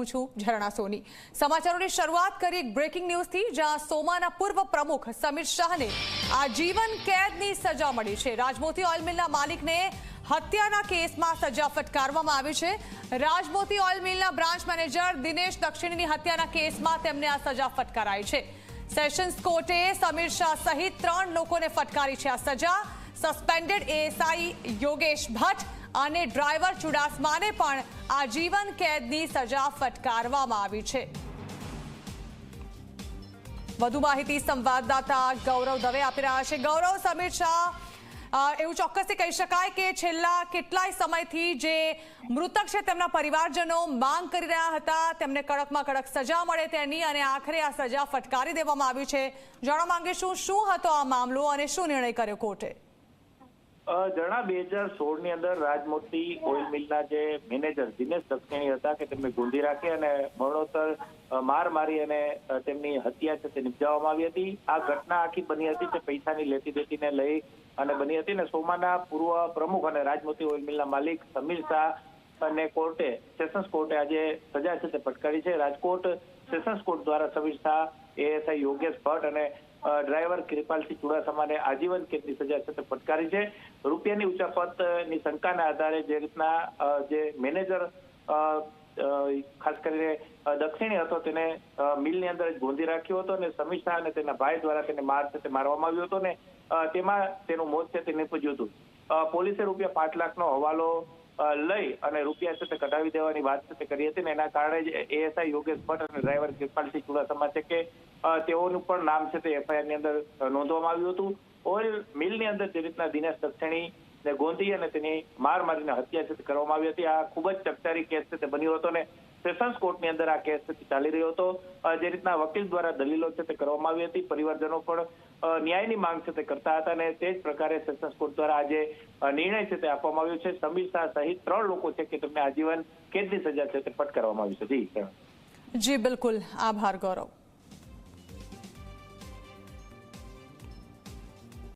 હું છું ઝરણા સોની. સમાચારોની શરૂઆત કરી બ્રેકિંગ ન્યૂઝથી, જ્યાં સોમાના પૂર્વ પ્રમુખ સમીર શાહને આજીવન કેદની સજા મળી છે. રાજમોતી ઓઇલ મિલના માલિકને હત્યાના કેસમાં સજા ફટકારવામાં આવી છે. રાજમોતી ઓઇલ મિલના બ્રાન્ચ મેનેજર દિનેશ દક્ષિણીની હત્યાના કેસમાં તેમને આ સજા ફટકારાઈ છે. સેશન્સ કોર્ટે સમીર શાહ સહિત ત્રણ લોકોને ફટકારી છે આ સજા. સસ્પેન્ડેડ એએસઆઈ યોગેશ ભટ્ટ અને ડ્રાઈવર ચુડાસમાને પણ આજીવન કેદની સજા ફટકારવામાં આવી છે. વધુ માહિતી સંવાદદાતા ગૌરવ દવે આપી રહ્યા છે. ગૌરવ, સમીર શાહ એવું ચોક્કસથી કહી શકાય કે છેલ્લા કેટલાય સમયથી જે મૃતક છે તેમના પરિવારજનો માંગ કરી રહ્યા હતા, તેમને કડકમાં કડક સજા મળે તેની અને આખરે આ સજા ફટકારી દેવામાં આવી છે. જાણવા માંગીશું શું હતો આ મામલો અને શું નિર્ણય કર્યો કોર્ટે? જણા બે હજાર સોળની અંદર રાજમોતી ઓઇલ મિલના જે મેનેજર દિનેશ દક્ષિણી હતા કે તેમને ગોંધી રાખી અને મરણોત્તર માર મારી અને તેમની હત્યા છે તે નિપજાવવામાં આવી હતી. આ ઘટના આખી બની હતી તે પૈસાની લેતી દેતીને લઈ અને બની હતી ને સોમાના પૂર્વ પ્રમુખ અને રાજમોતી ઓઇલ મિલના માલિક સમીર શાહ અને કોર્ટે, સેશન્સ કોર્ટે આજે સજા છે તે ફટકારી છે. રાજકોટ સેશન્સ કોર્ટ દ્વારા શાહ એએસઆઈ યોગેશ ભટ્ટ અને ડ્રાઈવર કૃપાલસિંહ ચુડાસમાને આજીવન કેદની સજા છે તે ફટકારી છે. રૂપિયાની ઉચાપતની શંકાના આધારે જે રીતના જે મેનેજર ખાસ કરીને દક્ષિણી હતો તેને મિલની અંદર જ ગોંધી રાખ્યો હતો અને સમીર શાહ અને તેના ભાઈ દ્વારા તેને માર છે તે મારવામાં આવ્યો હતો ને તેમાં તેનું મોત છે તે નીપજ્યું હતું. પોલીસે રૂપિયા પાંચ લાખનો હવાલો લઈ અને રૂપિયા છે તે કઢાવી દેવાની વાત છે તે કરી હતી ને એના કારણે જ એએસઆઈ યોગેશ ભટ્ટ અને ડ્રાઈવર કૃપાલસિંહ ચુડાસમા છે કે તેઓનું પણ નામ છે તે એફઆઈઆરની અંદર નોંધવામાં આવ્યું હતું. ઓઇલ મિલની અંદર જે રીતના દિનેશ દક્ષિણી ને ગોંધી અને તેની માર મારીને હત્યા છે કરવામાં આવી હતી. આ ખૂબ જ ચકચારી કેસ છે તે બન્યો હતો ને સેશન્સ કોર્ટની અંદર આ કેસ ચાલી રહ્યો હતો. જે રીતના વકીલ દ્વારા દલીલો છે તે કરવામાં આવી હતી. પરિવારજનો પણ ન્યાયની માંગ છે તે કરતા હતા અને તે જ પ્રકારે સેશન્સ કોર્ટ દ્વારા આજે નિર્ણય છે તે આપવામાં આવ્યો છે. સમીર શાહ સહિત ત્રણ લોકો છે કે તેમને આજીવન કેદની સજા છે તે ફટકારવામાં આવી છે. જી, બિલકુલ. આભાર, ગૌરવ.